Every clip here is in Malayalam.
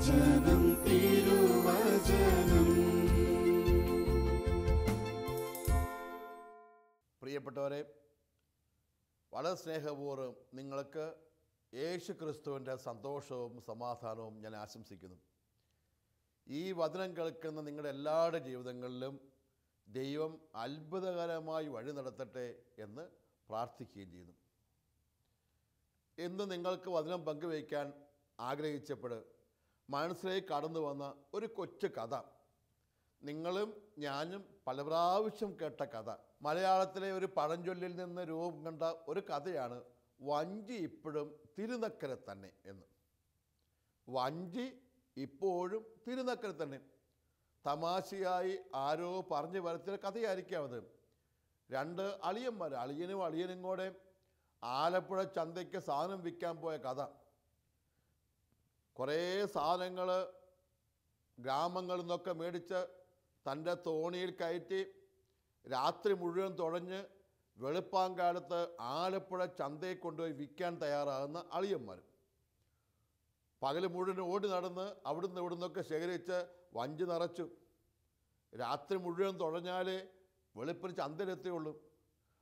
തിരുവചനം തിരുവചനം. പ്രിയപ്പെട്ടവരെ വളരെ സ്നേഹപൂർവം നിങ്ങൾക്ക് യേശു ക്രിസ്തുവിന്റെ സന്തോഷവും സമാധാനവും ഞാൻ ആശംസിക്കുന്നു. ഈ വചനം കേൾക്കുന്ന നിങ്ങളുടെ എല്ലാവരുടെ ജീവിതങ്ങളിലും ദൈവം അത്ഭുതകരമായി വഴി നടത്തട്ടെ എന്ന് പ്രാർത്ഥിക്കുകയും ചെയ്യുന്നു. ഇന്ന് നിങ്ങൾക്ക് വചനം പങ്കുവയ്ക്കാൻ ആഗ്രഹിച്ചപ്പോൾ മനസ്സിലേക്ക് കടന്നു വന്ന ഒരു കൊച്ചു കഥ. നിങ്ങളും ഞാനും പല പ്രാവശ്യം കേട്ട കഥ. മലയാളത്തിലെ ഒരു പഴഞ്ചൊല്ലിൽ നിന്ന് രൂപം കണ്ട ഒരു കഥയാണ് വഞ്ചി ഇപ്പോഴും തിരുനക്കര തന്നെ എന്ന്. വഞ്ചി ഇപ്പോഴും തിരുനക്കര തന്നെ. തമാശയായി ആരോ പറഞ്ഞു വരത്തിയ കഥയായിരിക്കാം അത്. രണ്ട് അളിയന്മാർ അളിയനും അളിയനും കൂടെ ആലപ്പുഴ ചന്തയ്ക്ക് സാധനം വിൽക്കാൻ പോയ കഥ. കുറേ സാധനങ്ങൾ ഗ്രാമങ്ങളിൽ നിന്നൊക്കെ മേടിച്ച് തന്റെ തോണിയിൽ കയറ്റി രാത്രി മുഴുവൻ തുഴഞ്ഞ് വെളുപ്പാങ്കാലത്ത് ആലപ്പുഴ ചന്തയിൽ കൊണ്ടുപോയി വിൽക്കാൻ തയ്യാറാകുന്ന അളിയന്മാർ പകൽ മുഴുവൻ ഓടി നടന്ന് അവിടുന്ന് ഇവിടുന്നൊക്കെ ശേഖരിച്ച് വഞ്ചി നിറച്ചു. രാത്രി മുഴുവൻ തുഴഞ്ഞാലേ വെളുപ്പിന് ചന്തയിലെത്തുകയുള്ളൂ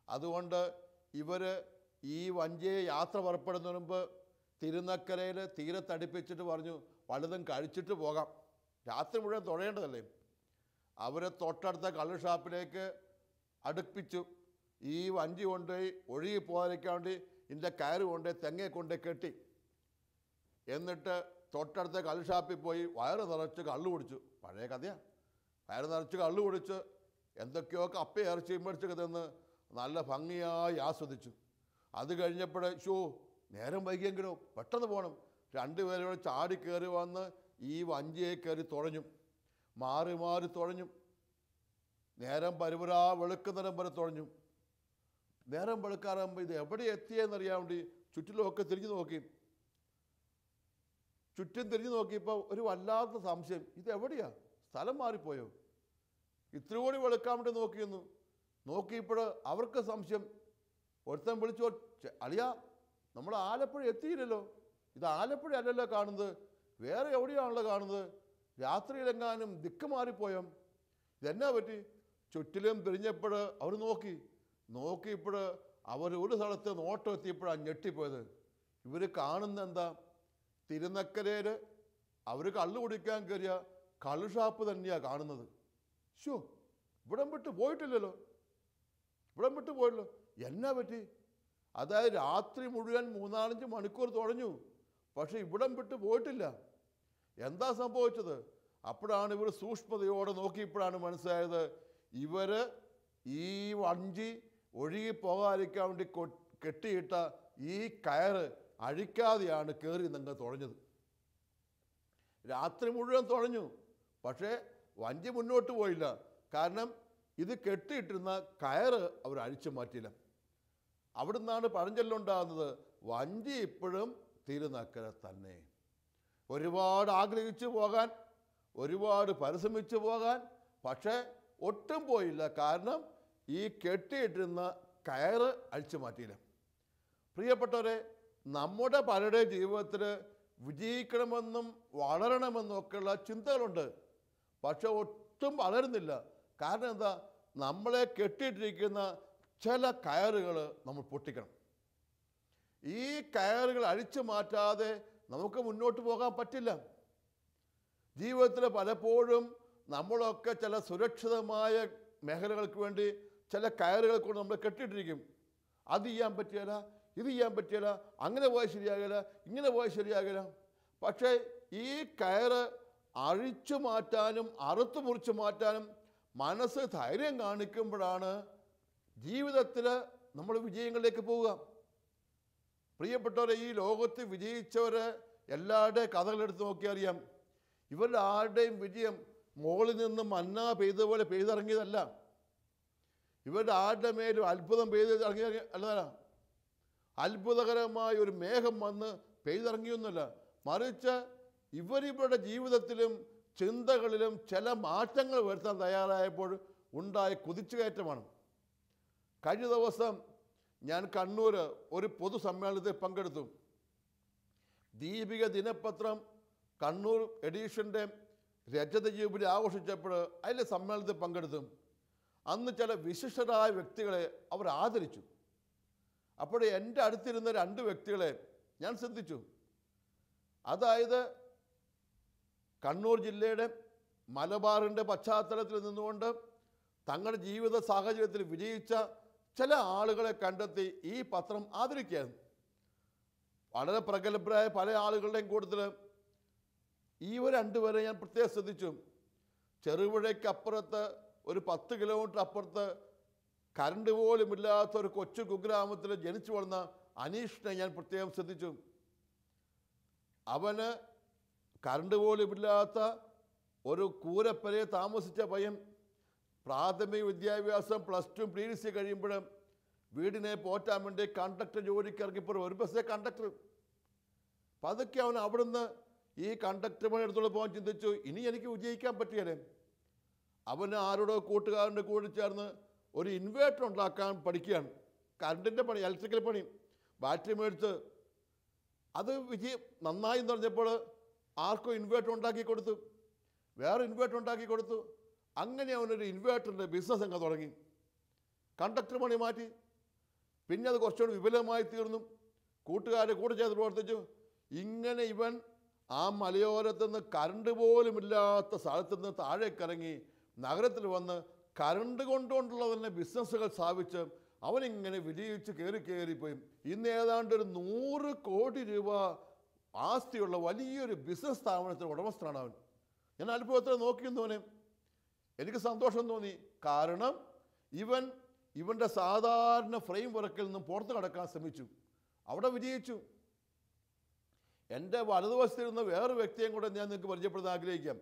അതുകൊണ്ട് ഇവർ ഈ വഞ്ചിയെ യാത്ര പുറപ്പെടുന്നതിന് മുമ്പ് തിരുനക്കരയിൽ തീരത്തടിപ്പിച്ചിട്ട് പറഞ്ഞു വലുതും കഴിച്ചിട്ട് പോകാം. രാത്രി മുഴുവൻ തുഴയേണ്ടതല്ലേ? അവരെ തൊട്ടടുത്ത കള്ളുഷാപ്പിലേക്ക് അടുപ്പിച്ചു. ഈ വഞ്ചി കൊണ്ടുപോയി ഒഴുകി പോകാതിരിക്കാൻ വേണ്ടി ഇതിന്റെ കയറ് കൊണ്ട് തെങ്ങെ കൊണ്ട് കെട്ടി. എന്നിട്ട് തൊട്ടടുത്ത കള്ളുഷാപ്പിൽ പോയി വയറ് നിറച്ച് കള്ളു കുടിച്ചു. പഴയ കഥയാണ് വയറ് നിറച്ച് കള്ളു കുടിച്ച് എന്തൊക്കെയോ കപ്പ ഇറച്ചി തിന്ന് നല്ല ഭംഗിയായി ആസ്വദിച്ചു. അത് കഴിഞ്ഞപ്പോൾ ഷോ നേരം വൈകിയെങ്കിലും പെട്ടെന്ന് പോകണം രണ്ടുപേരോട് ചാടി കയറി വന്ന് ഈ വഞ്ചിയെ കയറി തുഴഞ്ഞു. മാറി മാറി തുഴഞ്ഞു. നേരം പരുപരാ വെളുക്കുന്നേരം വരെ തുഴഞ്ഞു. നേരം വെളുക്കാറാകുമ്പോൾ ഇത് എവിടെ എത്തിയെന്നറിയാൻ വേണ്ടി ചുറ്റിലുമൊക്കെ തിരിഞ്ഞു നോക്കി. ചുറ്റും തിരിഞ്ഞു നോക്കിയപ്പോൾ ഒരു വല്ലാത്ത സംശയം. ഇത് എവിടെയാ? സ്ഥലം മാറിപ്പോയോ? ഇത്ര കൂടി വെളുക്കാൻ വേണ്ടി നോക്കിയെന്നു. നോക്കിയപ്പോൾ അവർക്ക് സംശയം. ഒരുത്തൻ വിളിച്ചു "ഛെ, അളിയാ നമ്മൾ ആലപ്പുഴ എത്തിയില്ലല്ലോ. ഇത് ആലപ്പുഴ അല്ലല്ലോ കാണുന്നത്. വേറെ എവിടെയാണല്ലോ കാണുന്നത്? രാത്രിയിലെങ്ങാനും ദിക്ക് മാറിപ്പോയോ? ഇതെന്നാ പറ്റി? ചുറ്റിലും തിരിഞ്ഞപ്പോൾ അവർ നോക്കി. നോക്കിയപ്പോൾ അവർ ഒരു സ്ഥലത്ത് നോട്ടം എത്തിയപ്പോഴാണ് ഞെട്ടിപ്പോയത്. ഇവർ കാണുന്ന എന്താ? തിരുനക്കരയിൽ അവർ കള്ളു കുടിക്കാൻ കയറിയ കള്ളു ഷാപ്പ് തന്നെയാണ് കാണുന്നത്. ഷോ ഇവിടം വിട്ട് പോയിട്ടില്ലല്ലോ. ഇവിടം വിട്ട് പോയല്ലോ. എന്നാ പറ്റി? അതായത് രാത്രി മുഴുവൻ മൂന്നാലഞ്ച് മണിക്കൂർ തുഴഞ്ഞു പക്ഷേ ഇവിടം വിട്ട് പോയിട്ടില്ല. എന്താ സംഭവിച്ചത്? അപ്പോഴാണ് ഇവർ സൂക്ഷ്മതയോടെ നോക്കിയപ്പോഴാണ് മനസ്സിലായത്. ഇവർ ഈ വഞ്ചി ഒഴുകി പോകാതിരിക്കാൻ വേണ്ടി കെട്ടിയിട്ട ഈ കയറ് അഴിക്കാതെയാണ് കയറി നിങ്ങൾ തുഴഞ്ഞത്. രാത്രി മുഴുവൻ തുഴഞ്ഞു. പക്ഷേ വഞ്ചി മുന്നോട്ട് പോയില്ല. കാരണം ഇത് കെട്ടിയിട്ടിരുന്ന കയറ് അവർ അഴിച്ചു മാറ്റിയില്ല. അവിടുന്നാണ് പഴഞ്ചൊല്ലുണ്ടാകുന്നത്. വഞ്ചി ഇപ്പോഴും തിരുനക്കര തന്നെ. ഒരുപാട് ആഗ്രഹിച്ചു പോകാൻ ഒരുപാട് പരിശ്രമിച്ചു പോകാൻ പക്ഷേ ഒട്ടും പോയില്ല. കാരണം ഈ കെട്ടിയിട്ടിരുന്ന കയറ് അഴിച്ചു മാറ്റിയില്ല. പ്രിയപ്പെട്ടവരെ നമ്മുടെ പലരുടെ ജീവിതത്തിൽ വിജയിക്കണമെന്നും വളരണമെന്നും ഒക്കെയുള്ള ചിന്തകളുണ്ട്. പക്ഷെ ഒട്ടും വളരുന്നില്ല. കാരണം എന്താ? നമ്മളെ കെട്ടിയിട്ടിരിക്കുന്ന ചില കയറുകൾ നമ്മൾ പൊട്ടിക്കണം. ഈ കയറുകൾ അഴിച്ചു മാറ്റാതെ നമുക്ക് മുന്നോട്ട് പോകാൻ പറ്റില്ല. ജീവിതത്തിൽ പലപ്പോഴും നമ്മളൊക്കെ ചില സുരക്ഷിതമായ മേഖലകൾക്ക് വേണ്ടി ചില കയറുകൾ കൊണ്ട് നമ്മൾ കെട്ടിയിട്ടിരിക്കും. അത് ചെയ്യാൻ പറ്റിയല്ല ഇത് ചെയ്യാൻ പറ്റിയല്ല അങ്ങനെ പോയാൽ ശരിയാകില്ല ഇങ്ങനെ പോയാൽ ശരിയാകില്ല. പക്ഷേ ഈ കയറ് അഴിച്ചു മാറ്റാനും അറുത്തു മുറിച്ചു മാറ്റാനും മനസ്സ് ധൈര്യം കാണിക്കുമ്പോഴാണ് ജീവിതത്തിൽ നമ്മൾ വിജയങ്ങളിലേക്ക് പോവുക. പ്രിയപ്പെട്ടവരെ ഈ ലോകത്ത് വിജയിച്ചവർ എല്ലാവരുടെ കഥകളെടുത്ത് നോക്കിയാൽ അറിയാം. ഇവരുടെ ആരുടെയും വിജയം മുകളിൽ നിന്ന് മന്ന പോലെ പെയ്തിറങ്ങിയതല്ല. ഇവരുടെ ആരുടെ മേലും അത്ഭുതം പെയ്ത് ഇറങ്ങി അല്ല അത്ഭുതകരമായ ഒരു മേഘം വന്ന് പെയ്തിറങ്ങിയൊന്നുമല്ല. മറിച്ച് ഇവരിവരുടെ ജീവിതത്തിലും ചിന്തകളിലും ചില മാറ്റങ്ങൾ വരുത്താൻ തയ്യാറായപ്പോൾ ഉണ്ടായ കുതിച്ചുകയറ്റമാണ്. കഴിഞ്ഞ ദിവസം ഞാൻ കണ്ണൂർ ഒരു പൊതുസമ്മേളനത്തിൽ പങ്കെടുത്തു. ദീപിക ദിനപത്രം കണ്ണൂർ എഡീഷന്റെ രജത ജൂബിലി ആഘോഷിച്ചപ്പോൾ അതിലെ സമ്മേളനത്തിൽ പങ്കെടുത്തു. അന്ന് ചില വിശിഷ്ടരായ വ്യക്തികളെ അവർ ആദരിച്ചു. അപ്പോൾ എന്റെ അടുത്തിരുന്ന രണ്ട് വ്യക്തികളെ ഞാൻ ശ്രദ്ധിച്ചു. അതായത് കണ്ണൂർ ജില്ലയുടെ മലബാറിന്റെ പശ്ചാത്തലത്തിൽ നിന്നുകൊണ്ട് തങ്ങളുടെ ജീവിത സാഹചര്യത്തിൽ വിജയിച്ച ചില ആളുകളെ കണ്ടെത്തി ഈ പത്രം ആദരിക്കുകയായിരുന്നു. വളരെ പ്രഗത്ഭരായ പല ആളുകളുടെയും കൂട്ടത്തിൽ ഈ ഒരു രണ്ടുപേരെ ഞാൻ പ്രത്യേകം ശ്രദ്ധിച്ചു. ചെറുപുഴയ്ക്കപ്പുറത്ത് ഒരു പത്ത് കിലോമീറ്റർ അപ്പുറത്ത് കറണ്ട് പോലും ഇല്ലാത്ത ഒരു കൊച്ചു കുഗ്രാമത്തിൽ ജനിച്ചു വളർന്ന അനീഷിനെ ഞാൻ പ്രത്യേകം ശ്രദ്ധിച്ചു. അവന് കറണ്ട് പോലും ഇല്ലാത്ത ഒരു കൂരപ്പരയെ താമസിച്ച പയ്യൻ പ്രാഥമിക വിദ്യാഭ്യാസം പ്ലസ് ടു പി സി കഴിയുമ്പോൾ വീടിനെ പോറ്റാൻ വേണ്ടി കണ്ടക്ടർ ജോലിക്ക് ഇറങ്ങിപ്പോൾ ഒരു ബസ്സേ കണ്ടക്ടർ പതുക്കെ അവൻ അവിടുന്ന് ഈ കണ്ടക്ടർ പണി എടുത്തോളം പോകാൻ ചിന്തിച്ചു. ഇനി എനിക്ക് വിജയിക്കാൻ പറ്റിയല്ലേ? അവന് ആരോടോ കൂട്ടുകാരന്റെ കൂടെ ചേർന്ന് ഒരു ഇൻവേർട്ടർ ഉണ്ടാക്കാൻ പഠിക്കുകയാണ്. കറണ്ടിന്റെ പണി ഇലക്ട്രിക്കൽ പണി. ബാറ്ററി മേടിച്ച് അത് വിജയം നന്നായി എന്ന് പറഞ്ഞപ്പോൾ ആർക്കോ ഇൻവേർട്ടർ ഉണ്ടാക്കി കൊടുത്തു. വേറെ ഇൻവേർട്ടർ ഉണ്ടാക്കി കൊടുത്തു. അങ്ങനെ അവനൊരു ഇൻവേർട്ടറിന്റെ ബിസിനസ് അങ്ങ് തുടങ്ങി. കണ്ടക്ടർ പണി മാറ്റി. പിന്നെ അത് കുറച്ചുകൂടി വിപുലമായി തീർന്നു. കൂട്ടുകാരെ കൂടെ ചേർന്ന് പ്രവർത്തിച്ചു. ഇങ്ങനെ ഇവൻ ആ മലയോരത്ത് നിന്ന് പോലും ഇല്ലാത്ത സ്ഥലത്ത് നിന്ന് താഴേക്കിറങ്ങി നഗരത്തിൽ വന്ന് കറണ്ട് കൊണ്ടുകൊണ്ടുള്ള തന്നെ ബിസിനസ്സുകൾ സ്ഥാപിച്ച് അവനിങ്ങനെ വിജയിച്ച് കയറി കയറിപ്പോയി ഇന്ന് ഏതാണ്ട് ഒരു നൂറ് കോടി രൂപ ആസ്തിയുള്ള വലിയൊരു ബിസിനസ് സ്ഥാപനത്തിന് ഉടമസ്ഥനാണ് അവൻ. ഞാൻ അത്ഭുതത്തിൽ നോക്കിയിരുന്നവനെ എനിക്ക് സന്തോഷം തോന്നി. കാരണം ഇവൻ ഇവന്റെ സാധാരണ ഫ്രെയിം വർക്കിൽ നിന്നും പുറത്ത് കടക്കാൻ ശ്രമിച്ചു. അവിടെ വിജയിച്ചു. എന്റെ വലതുവശത്തിരുന്ന വേറൊരു വ്യക്തിയും കൂടെ ഞാൻ നിങ്ങൾക്ക് പരിചയപ്പെടുത്താൻ ആഗ്രഹിക്കാം.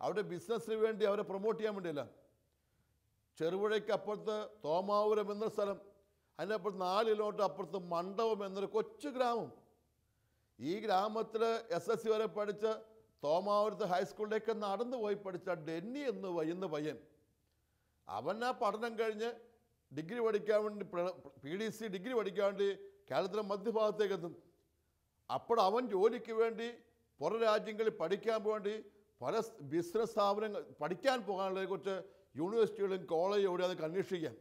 അവിടെ ബിസിനസ്സിന് വേണ്ടി അവരെ പ്രൊമോട്ട് ചെയ്യാൻ വേണ്ടിയല്ല. ചെറുപുഴയ്ക്ക് അപ്പുറത്ത് തോമാപുരം എന്ന സ്ഥലം. അതിനപ്പുറത്ത് നാല് കിലോമീറ്റർ അപ്പുറത്ത് മണ്ഡപം എന്നൊരു കൊച്ചു ഗ്രാമം. ഈ ഗ്രാമത്തിൽ എസ് എസ് സി വരെ പഠിച്ച് തോമാപുരത്ത് ഹൈസ്കൂളിലേക്ക് നടന്നു പോയി പഠിച്ച ഡെന്നി എന്ന് വയ്യുന്ന പയ്യൻ. അവൻ ആ പഠനം കഴിഞ്ഞ് ഡിഗ്രി പഠിക്കാൻ വേണ്ടി പി ഡി സി ഡിഗ്രി പഠിക്കാൻ വേണ്ടി കേരളത്തിലെ മധ്യഭാഗത്തേക്ക് എത്തും അപ്പോൾ അവൻ ജോലിക്ക് വേണ്ടി പുറം രാജ്യങ്ങളിൽ പഠിക്കാൻ വേണ്ടി പല ബിസിനസ് സ്ഥാപനങ്ങൾ പഠിക്കാൻ പോകാനുള്ളതിനെ കുറിച്ച് യൂണിവേഴ്സിറ്റികളും കോളേജും എവിടെ അതൊക്കെ അന്വേഷിക്കാം.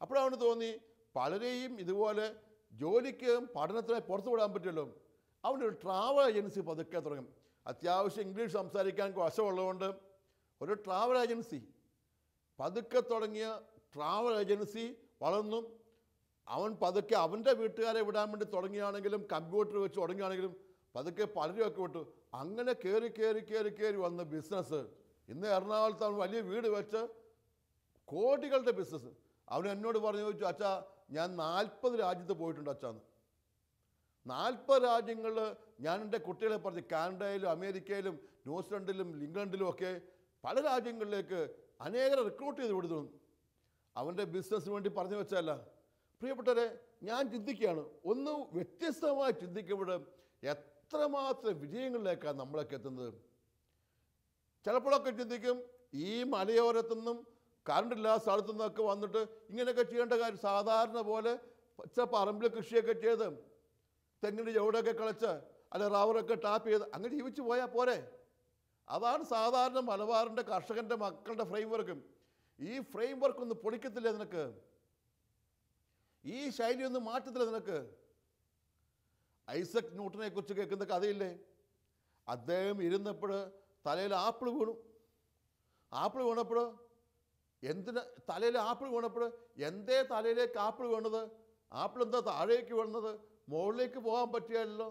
അപ്പോഴവന് തോന്നി പലരെയും ഇതുപോലെ ജോലിക്കും പഠനത്തിനായി പുറത്തു വിടാൻ പറ്റുമല്ലോ അവനൊരു ട്രാവൽ ഏജൻസി പതുക്കെ തുടങ്ങും. അത്യാവശ്യം ഇംഗ്ലീഷ് സംസാരിക്കാൻ വശമുള്ളതുകൊണ്ട് ഒരു ട്രാവൽ ഏജൻസി പതുക്കെ തുടങ്ങിയ ട്രാവൽ ഏജൻസി വളർന്നു. അവൻ പതുക്കെ അവന്റെ വീട്ടുകാരെ വിടാൻ വേണ്ടി തുടങ്ങിയാണെങ്കിലും കമ്പ്യൂട്ടർ വെച്ച് തുടങ്ങിയാണെങ്കിലും പതുക്കെ പലരുമൊക്കെ വിട്ടു. അങ്ങനെ കയറി കയറി കയറി കയറി വന്ന ബിസിനസ് ഇന്ന് എറണാകുളത്ത് അവൻ വലിയ വീട് വെച്ച് കോടികളുടെ ബിസിനസ് അവൻ എന്നോട് പറഞ്ഞു ചോദിച്ചു അച്ഛാ ഞാൻ നാൽപ്പത് രാജ്യത്ത് പോയിട്ടുണ്ട് അച്ഛാന്ന്. നാൽപ്പത് രാജ്യങ്ങൾ ഞാൻ എന്റെ കുട്ടികളെ പറഞ്ഞ് കാനഡയിലും അമേരിക്കയിലും ന്യൂസിലൻഡിലും ഇംഗ്ലണ്ടിലും ഒക്കെ പല രാജ്യങ്ങളിലേക്ക് അനേകരെ റിക്രൂട്ട് ചെയ്ത് വിടുന്നു അവന്റെ ബിസിനസ്സിന് വേണ്ടി പറഞ്ഞു വെച്ചല്ല പ്രിയപ്പെട്ടവരെ ഞാൻ ചിന്തിക്കുകയാണ് ഒന്ന് വ്യത്യസ്തമായി ചിന്തിക്കുമ്പോൾ എത്രമാത്രം വിജയങ്ങളിലേക്കാണ് നമ്മളൊക്കെ എത്തുന്നത്? ചിലപ്പോഴൊക്കെ ചിന്തിക്കും ഈ മലയോരത്തുനിന്നും കറണ്ടില്ലാത്ത സ്ഥലത്തു നിന്നൊക്കെ വന്നിട്ട് ഇങ്ങനെയൊക്കെ ചെയ്യേണ്ട കാര്യം സാധാരണ പോലെ പച്ച പറമ്പിൽ കൃഷിയൊക്കെ ചെയ്ത് തെങ്ങിന്റെ ചുവടൊക്കെ കളച്ച് അല്ലെ റബ്ബറൊക്കെ ടാപ്പ് ചെയ്ത് അങ്ങനെ ജീവിച്ചു പോയാൽ പോരെ. അതാണ് സാധാരണ മലബാറിന്റെ കർഷകന്റെ മക്കളുടെ ഫ്രെയിം വർക്കും ഈ ഫ്രെയിം വർക്ക് ഒന്ന് പൊളിക്കത്തില്ലേ നിനക്ക്. ഈ ശൈലി ഒന്ന് മാറ്റത്തില്ല നിനക്ക്. ഐസക് ന്യൂട്ടനെ കുറിച്ച് കേൾക്കുന്ന കഥയില്ലേ? അദ്ദേഹം ഇരുന്നപ്പോൾ തലയിൽ ആപ്പിൾ വീണു. ആപ്പിൾ വീണപ്പോൾ എന്തിന് തലയിൽ ആപ്പിൾ വീണപ്പോൾ എന്തേ തലയിലേക്ക് ആപ്പിൾ വീണത്? ആപ്പിൾ എന്താ താഴേക്ക് വീണത്? മുകളിലേക്ക് പോകാൻ പറ്റിയല്ലോ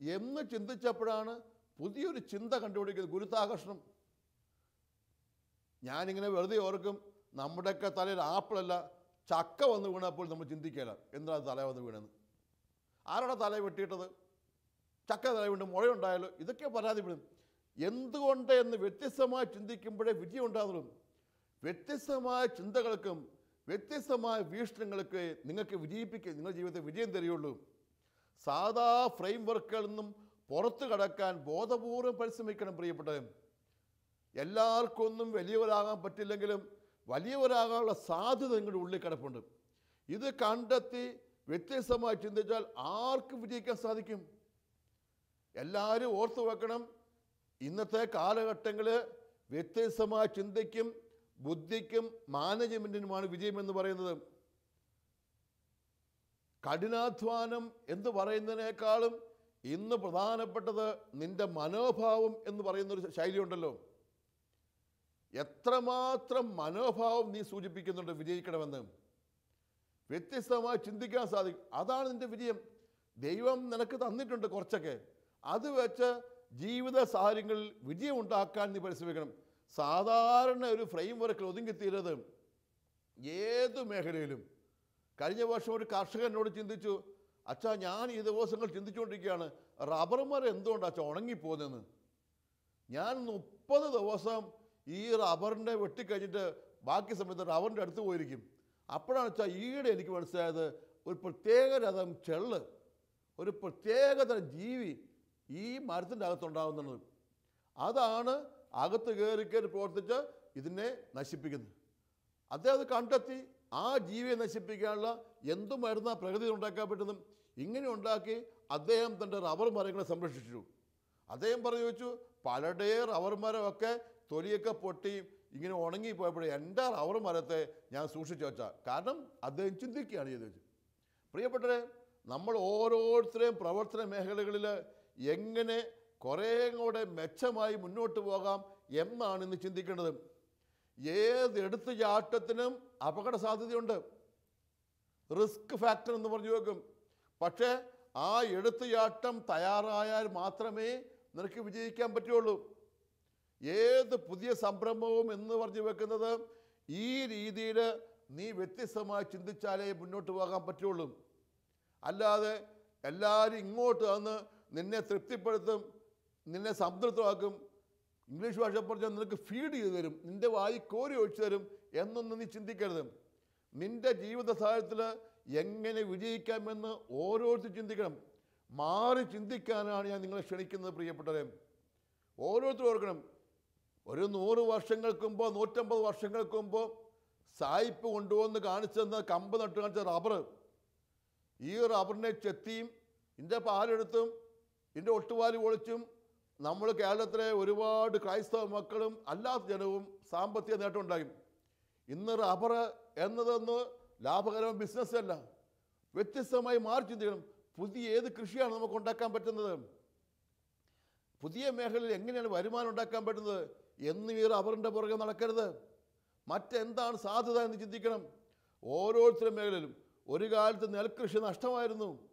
എന്ന് ചിന്തിച്ചപ്പോഴാണ് പുതിയൊരു ചിന്ത കണ്ടുപിടിക്കുന്നത് ഗുരുത്താകർഷണം ഞാനിങ്ങനെ വെറുതെ ഓർക്കും നമ്മുടെയൊക്കെ തലയിൽ ആപ്പിളല്ല ചക്ക വന്ന് വീണപ്പോൾ നമ്മൾ ചിന്തിക്കില്ല എന്താ തല വന്ന് വീണെന്ന്. ആരുടെ തല വെട്ടിയിട്ടത്? ചക്ക തല വീണ്ടും മുഴയുണ്ടായാലോ? ഇതൊക്കെ പരാതിപ്പെടും എന്തുകൊണ്ട് എന്ന് വ്യത്യസ്തമായി ചിന്തിക്കുമ്പോഴേ വിജയം ഉണ്ടാകുള്ളൂ വ്യത്യസ്തമായ ചിന്തകൾക്കും വ്യത്യസ്തമായ വീക്ഷണങ്ങൾക്ക് നിങ്ങൾക്ക് വിജയിപ്പിക്കുക നിങ്ങളുടെ ജീവിതത്തിൽ വിജയം തരികയുള്ളൂ. സാധാ ഫ്രെയിം വർക്കുകളിൽ നിന്നും പുറത്തു കടക്കാൻ ബോധപൂർവം പരിശ്രമിക്കണം പ്രിയപ്പെട്ടത് എല്ലാവർക്കും ഒന്നും വലിയവരാകാൻ പറ്റില്ലെങ്കിലും വലിയവരാകാനുള്ള സാധ്യത നിങ്ങളുടെ ഉള്ളിൽ കിടപ്പുണ്ട്. ഇത് കണ്ടെത്തി വ്യത്യസ്തമായി ചിന്തിച്ചാൽ ആർക്കും വിജയിക്കാൻ സാധിക്കും? എല്ലാവരും ഓർത്തു വെക്കണം ഇന്നത്തെ കാലഘട്ടങ്ങളിൽ വ്യത്യസ്തമായ ചിന്തയ്ക്കും ബുദ്ധിക്കും മാനേജ്മെന്റിനുമാണ് വിജയമെന്ന് പറയുന്നത്. കഠിനാധ്വാനം എന്ന് പറയുന്നതിനേക്കാളും ഇന്ന് പ്രധാനപ്പെട്ടത് നിന്റെ മനോഭാവം എന്ന് പറയുന്നൊരു ശൈലിയുണ്ടല്ലോ. എത്രമാത്രം മനോഭാവം നീ സൂചിപ്പിക്കുന്നുണ്ട് വിജയിക്കണമെന്ന്. വ്യത്യസ്തമായി ചിന്തിക്കാൻ സാധിക്കും. അതാണ് നിന്റെ വിജയം. ദൈവം നിനക്ക് തന്നിട്ടുണ്ട് കുറച്ചൊക്കെ. അത് വെച്ച് ജീവിത സാഹചര്യങ്ങളിൽ വിജയം ഉണ്ടാക്കാൻ നീ പരിശ്രമിക്കണം. സാധാരണ ഒരു ഫ്രെയിം വർക്കിൽ ഒതുങ്ങിത്തീരത് ഏത് മേഖലയിലും. കഴിഞ്ഞ വർഷം ഒരു കർഷകൻ എന്നോട് ചിന്തിച്ചു അച്ഛാ ഞാൻ ഈ ദിവസങ്ങൾ ചിന്തിച്ചുകൊണ്ടിരിക്കുകയാണ്. റബ്ബർ മരം എന്തുകൊണ്ടാണ് അച്ഛാ ഉണങ്ങിപ്പോകുന്നതെന്ന്? ഞാൻ മുപ്പത് ദിവസം ഈ റബ്ബറിന്റെ വെട്ടിക്കഴിഞ്ഞിട്ട് ബാക്കി സമയത്ത് റബ്ബറിന്റെ അടുത്ത് പോയിരിക്കും. അപ്പോഴാണ് വെച്ചാൽ ഈയിടെ എനിക്ക് മനസ്സിലായത് ഒരു പ്രത്യേകതരം ചെള്ള് ഒരു പ്രത്യേകതരം ജീവി ഈ മരത്തിന്റെ അകത്തുണ്ടാകുന്നുള്ളത് അതാണ് അകത്ത് കയറി കയറി പ്രവർത്തിച്ച് ഇതിനെ നശിപ്പിക്കുന്നത്. അദ്ദേഹം കണ്ടെത്തി. ആ ജീവിയെ നശിപ്പിക്കാനുള്ള എന്തു മരുന്നാ പ്രകൃതി ഉണ്ടാക്കാൻ പറ്റുന്നു ഇങ്ങനെ ഉണ്ടാക്കി അദ്ദേഹം തന്റെ റബ്ബർ മരങ്ങളെ സംരക്ഷിച്ചു. അദ്ദേഹം പറഞ്ഞു വെച്ചു പലരുടെ റബ്ബർ മരമൊക്കെ തൊലിയൊക്കെ പൊട്ടി ഇങ്ങനെ ഉണങ്ങി പോയപ്പോഴേ എന്റെ റബ്ബർ മരത്തെ ഞാൻ സൂക്ഷിച്ചു വെച്ചാൽ കാരണം അദ്ദേഹം ചിന്തിക്കുകയാണ് ചെയ്തത് പ്രിയപ്പെട്ടവരെ നമ്മൾ ഓരോരുത്തരെയും പ്രവർത്തന മേഖലകളിൽ എങ്ങനെ കുറേ കൂടെ മെച്ചമായി മുന്നോട്ട് പോകാം എന്നാണ് ഇന്ന് ചിന്തിക്കേണ്ടത്. ഏത് എടുത്തു ചാട്ടത്തിനും അപകട സാധ്യതയുണ്ട്. റിസ്ക് ഫാക്ടർ എന്ന് പറഞ്ഞു വെക്കും. പക്ഷേ ആ എടുത്തു ചാട്ടം തയ്യാറായാൽ മാത്രമേ നിനക്ക് വിജയിക്കാൻ പറ്റുള്ളൂ. ഏത് പുതിയ സംരംഭവും എന്ന് പറഞ്ഞു വെക്കുന്നത് ഈ രീതിയിൽ നീ വ്യത്യസ്തമായി ചിന്തിച്ചാലേ മുന്നോട്ട് പോകാൻ പറ്റുള്ളൂ. അല്ലാതെ എല്ലാവരും ഇങ്ങോട്ട് വന്ന് നിന്നെ തൃപ്തിപ്പെടുത്തും നിന്നെ സംതൃപ്തമാക്കും ഇംഗ്ലീഷ് ഭാഷ പറഞ്ഞാൽ നിനക്ക് ഫീഡ് ചെയ്തു തരും. നിന്റെ വായി കോരി ഒഴിച്ചു തരും എന്നൊന്നും നീ ചിന്തിക്കരുത്. നിന്റെ ജീവിത സാഹചര്യത്തിൽ എങ്ങനെ വിജയിക്കാമെന്ന് ഓരോരുത്തർ ചിന്തിക്കണം. മാറി ചിന്തിക്കാനാണ് ഞാൻ നിങ്ങളെ ക്ഷണിക്കുന്നത് പ്രിയപ്പെട്ടവരെ. ഓരോരുത്തരും ഓർക്കണം. ഒരു നൂറ് വർഷങ്ങൾക്ക് മുമ്പോ നൂറ്റമ്പത് വർഷങ്ങൾക്ക് മുമ്പോ സായിപ്പ് കൊണ്ടുവന്ന് കാണിച്ചെന്ന് കമ്പ് നട്ട് കാണിച്ച റബ്ബർ ഈ റബ്ബറിനെ ചെത്തിയും ഇതിന്റെ പാലെടുത്തും ഇതിന്റെ ഒട്ടുപാൽ പൊളിച്ചും നമ്മൾ കേരളത്തിലെ ഒരുപാട് ക്രൈസ്തവ മക്കളും അല്ലാത്ത ജനവും സാമ്പത്തിക നേട്ടം ഉണ്ടാകും ഇന്ന് റബ്ബർ എന്നതൊന്ന് ലാഭകരമായ ബിസിനസ് അല്ല. വ്യത്യസ്തമായി മാറി ചിന്തിക്കണം. പുതിയ ഏത് കൃഷിയാണ് നമുക്ക് ഉണ്ടാക്കാൻ പറ്റുന്നത്? പുതിയ മേഖലയിൽ എങ്ങനെയാണ് വരുമാനം ഉണ്ടാക്കാൻ പറ്റുന്നത്? എന്നും ഈ റബ്ബറിന്റെ പുറകെ നടക്കരുത്. മറ്റെന്താണ് സാധ്യത എന്ന് ചിന്തിക്കണം. ഓരോരുത്തരുടെ മേഖലയിലും ഒരു കാലത്ത് നെൽകൃഷി നഷ്ടമായിരുന്നു.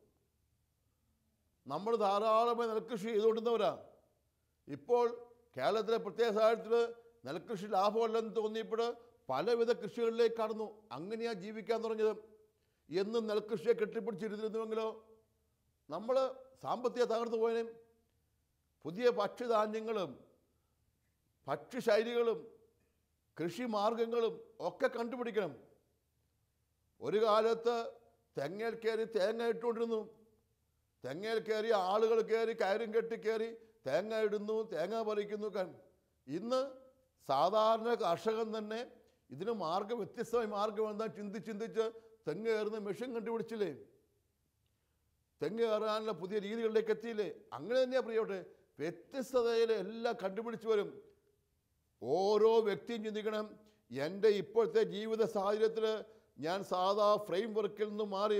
നമ്മൾ ധാരാളമായി നെൽകൃഷി ചെയ്തുകൊണ്ടിരുന്നവരാ. ഇപ്പോൾ കേരളത്തിലെ പ്രത്യേക സാഹചര്യത്തിൽ നെൽകൃഷി ലാഭമല്ലെന്ന് തോന്നിയപ്പോൾ പലവിധ കൃഷികളിലേക്ക് കടന്നു. അങ്ങനെയാണ് ജീവിക്കാൻ തുടങ്ങിയത്. എന്നും നെൽകൃഷിയെ കെട്ടിപ്പിടിച്ചിരുന്നിരുന്നുവെങ്കിലോ നമ്മൾ സാമ്പത്തിക തകർന്നു പോയതിനും പുതിയ ഭക്ഷ്യധാന്യങ്ങളും ഭക്ഷ്യശൈലികളും കൃഷി മാർഗങ്ങളും ഒക്കെ കണ്ടുപിടിക്കണം. ഒരു കാലത്ത് തെങ്ങയിൽ കയറി തേങ്ങ ഇട്ടുകൊണ്ടിരുന്നു. തെങ്ങയിൽ കയറി ആളുകൾ കയറി കയറും കെട്ടി കയറി തേങ്ങ ഇടുന്നു തേങ്ങ പറിക്കുന്നു. ഇന്ന് സാധാരണ കർഷകൻ തന്നെ ഇതിന് മാർഗം വ്യത്യസ്തമായ മാർഗം എന്താ ചിന്തിച്ച് ചിന്തിച്ച് തെങ്ങ് കയറുന്ന മെഷീൻ കണ്ടുപിടിച്ചില്ലേ? തെങ്ങ് കയറാനുള്ള പുതിയ രീതികളിലേക്ക് എത്തിയില്ലേ? അങ്ങനെ തന്നെയാണ് പ്രിയോട്ടെ വ്യത്യസ്തതയിൽ എല്ലാം കണ്ടുപിടിച്ച് വരും. ഓരോ വ്യക്തിയും ചിന്തിക്കണം എന്റെ ഇപ്പോഴത്തെ ജീവിത സാഹചര്യത്തിൽ ഞാൻ സാധാ ഫ്രെയിം വർക്കിൽ നിന്ന് മാറി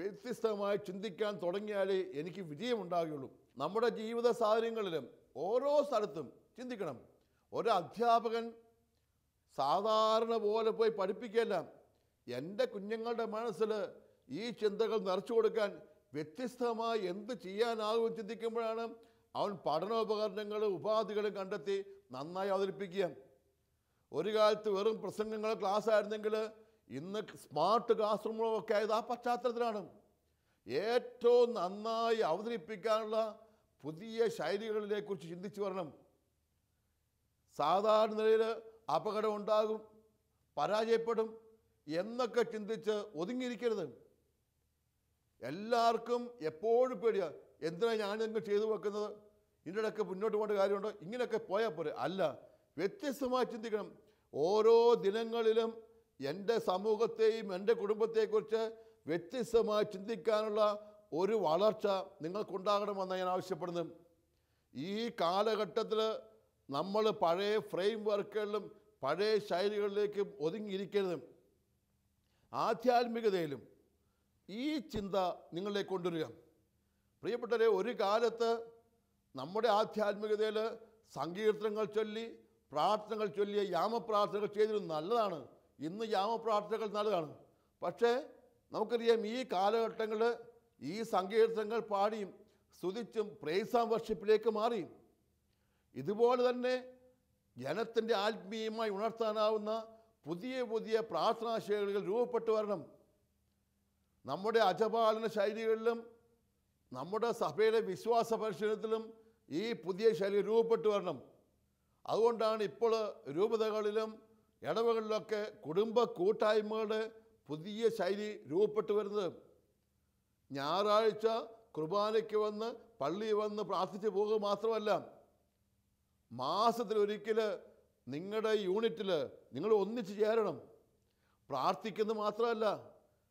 വ്യത്യസ്തമായി ചിന്തിക്കാൻ തുടങ്ങിയാലേ എനിക്ക് വിജയമുണ്ടാകുകയുള്ളൂ. നമ്മുടെ ജീവിത സാഹചര്യങ്ങളിലും ഓരോ സ്ഥലത്തും ചിന്തിക്കണം. ഒരു അധ്യാപകൻ സാധാരണ പോലെ പോയി പഠിപ്പിക്കുകയല്ല. എന്റെ കുഞ്ഞുങ്ങളുടെ മനസ്സിൽ ഈ ചിന്തകൾ നിറച്ചു കൊടുക്കാൻ വ്യത്യസ്തമായി എന്ത് ചെയ്യാനാകും ചിന്തിക്കുമ്പോഴാണ് അവൻ പഠനോപകരണങ്ങളും ഉപാധികളും കണ്ടെത്തി നന്നായി അവതരിപ്പിക്കുക. ഒരു കാലത്ത് വെറും പ്രസംഗങ്ങൾ ക്ലാസ് ആയിരുന്നെങ്കിൽ ഇന്ന് സ്മാർട്ട് ക്ലാസ് റൂമുകളൊക്കെ ആയത് ആ പശ്ചാത്തലത്തിലാണ്. ഏറ്റവും നന്നായി അവതരിപ്പിക്കാനുള്ള പുതിയ ശൈലികളിലെക്കുറിച്ച് ചിന്തിച്ചു വരണം. സാധാരണ നിലയിൽ അപകടം ഉണ്ടാകും പരാജയപ്പെടും എന്നൊക്കെ ചിന്തിച്ച് ഒതുങ്ങിയിരിക്കരുത്. എല്ലാവർക്കും എപ്പോഴും പേടിയാണ് എന്തിനാ ഞാനിങ്ങനെ ചെയ്തു വെക്കുന്നത്? ഇതിന്റെ ഇടയ്ക്ക് മുന്നോട്ട് പോകേണ്ട കാര്യമുണ്ടോ? ഇങ്ങനെയൊക്കെ പോയാൽ പോരെ. അല്ല വ്യത്യസ്തമായി ചിന്തിക്കണം. ഓരോ ദിനങ്ങളിലും എന്റെ സമൂഹത്തെയും എന്റെ കുടുംബത്തെക്കുറിച്ച് വ്യത്യസ്തമായി ചിന്തിക്കാനുള്ള ഒരു വളർച്ച നിങ്ങൾക്കുണ്ടാകണമെന്ന് ഞാൻ ആവശ്യപ്പെടുന്നു. ഈ കാലഘട്ടത്തിൽ നമ്മൾ പഴയ ഫ്രെയിം വർക്കുകളിലും പഴയ ശൈലികളിലേക്കും ഒതുങ്ങിയിരിക്കരുത്. ആധ്യാത്മികതയിലും ഈ ചിന്ത നിങ്ങളെ കൊണ്ടുവരിക. പ്രിയപ്പെട്ടവരെ ഒരു കാലത്ത് നമ്മുടെ ആധ്യാത്മികതയിൽ സങ്കീർത്തനങ്ങൾ ചൊല്ലി പ്രാർത്ഥനകൾ ചൊല്ലിയ യാമപ്രാർത്ഥനകൾ ചെയ്തിരുന്നു നല്ലതാണ്. ഇന്ന് യാമപ്രാർത്ഥനകൾ നല്ലതാണ്. പക്ഷേ നമുക്കറിയാം ഈ കാലഘട്ടങ്ങളിൽ ഈ സങ്കീർത്തനങ്ങൾ പാടിയും സ്തുതിച്ചും പ്രേസാം വർഷിപ്പിലേക്ക് മാറി. ഇതുപോലെ തന്നെ ജനത്തിന്റെ ആത്മീയമായി ഉണർത്താനാവുന്ന പുതിയ പുതിയ പ്രാർത്ഥനാ ശൈലികൾ രൂപപ്പെട്ടു വരണം. നമ്മുടെ അജപാലന ശൈലികളിലും നമ്മുടെ സഭയുടെ വിശ്വാസ പരിശീലനത്തിലും ഈ പുതിയ ശൈലി രൂപപ്പെട്ടു വരണം. അതുകൊണ്ടാണ് ഇപ്പോൾ രൂപതകളിലും ഇടവകളിലൊക്കെ കുടുംബ കൂട്ടായ്മകളുടെ പുതിയ ശൈലി രൂപപ്പെട്ടു വരുന്നത്. ഞായറാഴ്ച കുർബാനയ്ക്ക് വന്ന് പള്ളിയിൽ വന്ന് പ്രാർത്ഥിച്ച് പോകുക മാത്രമല്ല മാസത്തിലൊരിക്കൽ നിങ്ങളുടെ യൂണിറ്റിൽ നിങ്ങൾ ഒന്നിച്ച് ചേരണം. പ്രാർത്ഥിക്കുന്നത് മാത്രമല്ല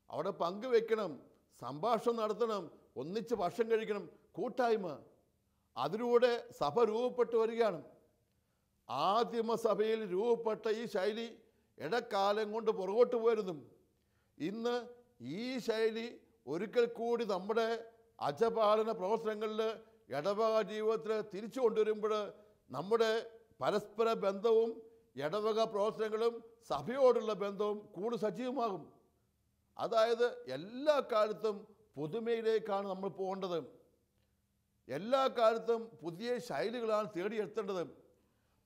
അവിടെ പങ്കുവെക്കണം സംഭാഷണം നടത്തണം ഒന്നിച്ച് ഭക്ഷണം കഴിക്കണം കൂട്ടായ്മ. അതിലൂടെ സഭ രൂപപ്പെട്ടു വരികയാണ്. ആദിമസഭയിൽ രൂപപ്പെട്ട ഈ ശൈലി ഇടക്കാലം കൊണ്ട് പുറകോട്ട് പോയിരുന്നു ഇന്ന് ഈ ശൈലി ഒരിക്കൽ കൂടി നമ്മുടെ അജപാലന പ്രവർത്തനങ്ങളിൽ ഇടവക ജീവിതത്തിൽ തിരിച്ചു കൊണ്ടുവരുമ്പോൾ നമ്മുടെ പരസ്പര ബന്ധവും ഇടവക പ്രവർത്തനങ്ങളും സഭയോടുള്ള ബന്ധവും കൂടുതൽ സജീവമാകും. അതായത് എല്ലാ കാലത്തും പുതുമയിലേക്കാണ് നമ്മൾ പോകേണ്ടത്. എല്ലാ കാലത്തും പുതിയ ശൈലികളാണ് തേടിയെത്തേണ്ടത്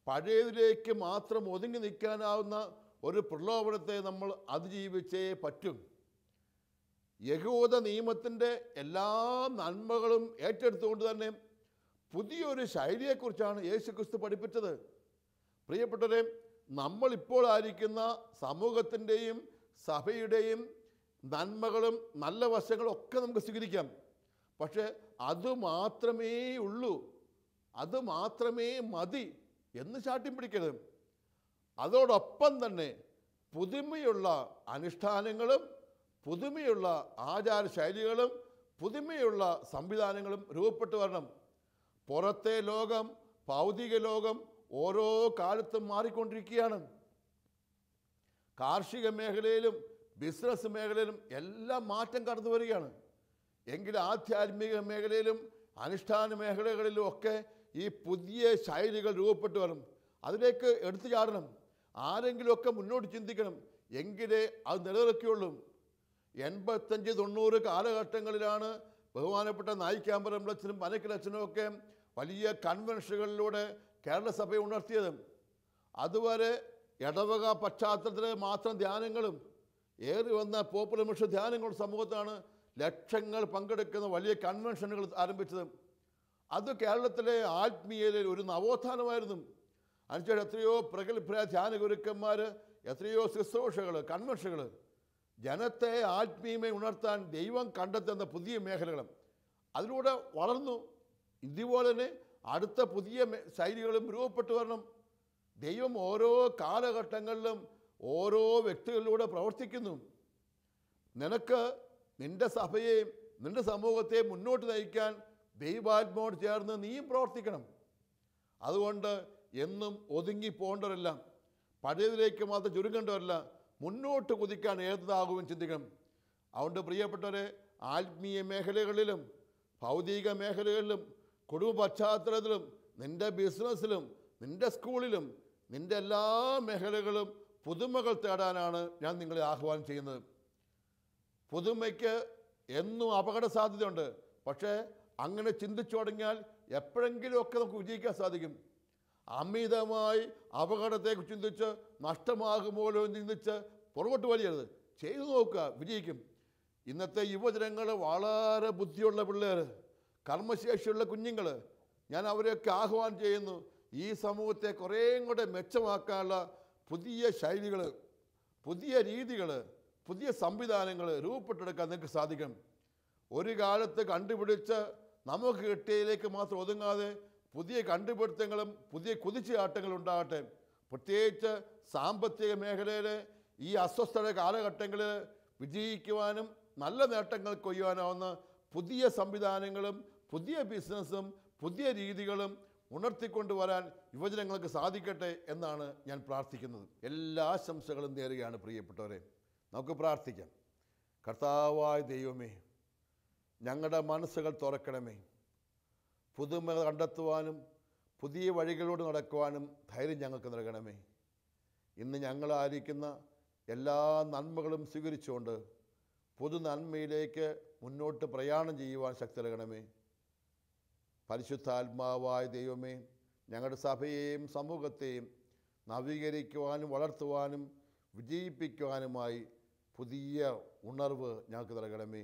പഴയതിലേക്ക് മാത്രം ഒതുങ്ങി നിൽക്കാനാവുന്ന ഒരു പ്രലോഭനത്തെ നമ്മൾ അതിജീവിച്ചേ പറ്റും. യഹൂദ നിയമത്തിന്റെ എല്ലാ നന്മകളും ഏറ്റെടുത്തുകൊണ്ട് തന്നെ പുതിയൊരു ശൈലിയെക്കുറിച്ചാണ് യേശു ക്രിസ്തു പഠിപ്പിച്ചത്. പ്രിയപ്പെട്ടവരെ നമ്മളിപ്പോൾ ആയിരിക്കുന്ന സമൂഹത്തിന്റെയും സഭയുടെയും നന്മകളും നല്ല വശങ്ങളും ഒക്കെ നമുക്ക് സ്വീകരിക്കാം. പക്ഷേ അതുമാത്രമേ ഉള്ളൂ. അത് മാത്രമേ മതി എന്ന് ചാട്ടിം പിടിക്കരുത്. അതോടൊപ്പം തന്നെ പുതുമയുള്ള അനുഷ്ഠാനങ്ങളും പുതുമയുള്ള ആചാര ശൈലികളും പുതുമയുള്ള സംവിധാനങ്ങളും രൂപപ്പെട്ടു വരണം. പുറത്തെ ലോകം ഭൗതിക ലോകം ഓരോ കാലത്തും മാറിക്കൊണ്ടിരിക്കുകയാണ്. കാർഷിക മേഖലയിലും ബിസിനസ് മേഖലയിലും എല്ലാം മാറ്റം കടന്നു വരികയാണ്. എങ്കിൽ ആധ്യാത്മിക മേഖലയിലും അനുഷ്ഠാന മേഖലകളിലും ഒക്കെ ഈ പുതിയ ശൈലികൾ രൂപപ്പെട്ടു വരണം. അതിലേക്ക് എടുത്തു ചാടണം. ആരെങ്കിലുമൊക്കെ മുന്നോട്ട് ചിന്തിക്കണം. എങ്കിലേ അത് നിലനിൽക്കുകയുള്ളൂ. എൺപത്തഞ്ച് തൊണ്ണൂറ് കാലഘട്ടങ്ങളിലാണ് ബഹുമാനപ്പെട്ട നായിക്കാമ്പരമ്പലച്ചനും പനക്കിലച്ചനും ഒക്കെ വലിയ കൺവെൻഷനുകളിലൂടെ കേരള സഭയെ ഉണർത്തിയത്. അതുവരെ ഇടവക പശ്ചാത്തലത്തിൽ മാത്രം ധ്യാനങ്ങളും ഏറി വന്ന പോപ്പുലർ മിഷൻ ധ്യാനങ്ങളുടെ സമൂഹത്താണ് ലക്ഷങ്ങൾ പങ്കെടുക്കുന്ന വലിയ കൺവെൻഷനുകൾ ആരംഭിച്ചത്. അത് കേരളത്തിലെ ആത്മീയതയിൽ ഒരു നവോത്ഥാനമായിരുന്നു. അനുസരിച്ച് എത്രയോ പ്രഗത്ഭരായ ധ്യാന ഗുരുക്കന്മാർ എത്രയോ ശുശ്രൂഷകൾ കൺവെൻഷനുകൾ ജനത്തെ ആത്മീയമായി ഉണർത്താൻ ദൈവം കണ്ടെത്തുന്ന പുതിയ മേഖലകളും അതിലൂടെ വളർന്നു. ഇതുപോലെ തന്നെ അടുത്ത പുതിയ ശൈലികളും രൂപപ്പെട്ടു വരണം. ദൈവം ഓരോ കാലഘട്ടങ്ങളിലും ഓരോ വ്യക്തികളിലൂടെ പ്രവർത്തിക്കുന്നു. നിനക്ക് നിന്റെ സഭയെയും നിന്റെ സമൂഹത്തെ മുന്നോട്ട് നയിക്കാൻ ദൈവാത്മാവോട് ചേർന്ന് നീയും പ്രവർത്തിക്കണം. അതുകൊണ്ട് എന്നും ഒതുങ്ങി പോകേണ്ടവരല്ല. പഴയതിലേക്ക് മാത്രം ചുരുങ്ങേണ്ടവരല്ല. മുന്നോട്ട് കുതിക്കാൻ ഏതാകുമെന്ന് ചിന്തിക്കണം. അതുകൊണ്ട് പ്രിയപ്പെട്ടവരെ ആത്മീയ മേഖലകളിലും ഭൗതിക മേഖലകളിലും കുടുംബ പശ്ചാത്തലത്തിലും നിന്റെ ബിസിനസ്സിലും നിന്റെ സ്കൂളിലും നിന്റെ എല്ലാ മേഖലകളും പുതുമകൾ തേടാനാണ് ഞാൻ നിങ്ങളെ ആഹ്വാനം ചെയ്യുന്നത്. പുതുമയ്ക്ക് എന്നും അപകട സാധ്യതയുണ്ട് പക്ഷേ അങ്ങനെ ചിന്തിച്ചു തുടങ്ങിയാൽ എപ്പോഴെങ്കിലുമൊക്കെ നമുക്ക് വിജയിക്കാൻ സാധിക്കും. അമിതമായി അപകടത്തെക്കുറിച്ച് ചിന്തിച്ച് നഷ്ടമാകുമല്ലോ എന്ന് ചിന്തിച്ച് പുറകോട്ട് വലിയരുത്. ചെയ്തു നോക്കുക വിജയിക്കും. ഇന്നത്തെ യുവജനങ്ങൾ വളരെ ബുദ്ധിയുള്ള പിള്ളേർ കർമ്മശേഷിയുള്ള കുഞ്ഞുങ്ങൾ ഞാൻ അവരെയൊക്കെ ആഹ്വാനം ചെയ്യുന്നു ഈ സമൂഹത്തെ കുറേയും കൂടെ മെച്ചമാക്കാനുള്ള പുതിയ ശൈലികൾ പുതിയ രീതികൾ പുതിയ സംവിധാനങ്ങൾ രൂപപ്പെട്ടെടുക്കാൻ നിങ്ങൾക്ക് സാധിക്കും. ഒരു കാലത്ത് കണ്ടുപിടിച്ച് നമുക്ക് കിട്ടിയതിലേക്ക് മാത്രം ഒതുങ്ങാതെ പുതിയ കണ്ടുപിടുത്തങ്ങളും പുതിയ കുതിച്ചുചാട്ടങ്ങളും ഉണ്ടാകട്ടെ. പ്രത്യേകിച്ച് സാമ്പത്തിക മേഖലയിൽ ഈ അസ്വസ്ഥത കാലഘട്ടങ്ങളിൽ വിജയിക്കുവാനും നല്ല നേട്ടങ്ങൾ കൊയ്യുവാനാവുന്ന പുതിയ സംവിധാനങ്ങളും പുതിയ ബിസിനസ്സും പുതിയ രീതികളും ഉണർത്തിക്കൊണ്ടുവരാൻ യുവജനങ്ങൾക്ക് സാധിക്കട്ടെ എന്നാണ് ഞാൻ പ്രാർത്ഥിക്കുന്നത്. എല്ലാ ആശംസകളും നേരുകയാണ് പ്രിയപ്പെട്ടവരെ. നമുക്ക് പ്രാർത്ഥിക്കാം. കർത്താവായ ദൈവമേ ഞങ്ങളുടെ മനസ്സുകൾ തുറക്കണമേ. പുതുമ കണ്ടെത്തുവാനും പുതിയ വഴികളിലൂടെ നടക്കുവാനും ധൈര്യം ഞങ്ങൾക്ക് നൽകണമേ. ഇന്ന് ഞങ്ങൾ ആയിരിക്കുന്ന എല്ലാ നന്മകളും സ്വീകരിച്ചുകൊണ്ട് പുതു നന്മയിലേക്ക് മുന്നോട്ട് പ്രയാണം ചെയ്യുവാൻ ശക്തി നൽകണമേ. പരിശുദ്ധാത്മാവായ ദൈവമേ ഞങ്ങളുടെ സഭയെയും സമൂഹത്തെയും നവീകരിക്കുവാനും വളർത്തുവാനും വിജയിപ്പിക്കുവാനുമായി പുതിയ ഉണർവ് ഞങ്ങൾക്ക് നൽകണമേ.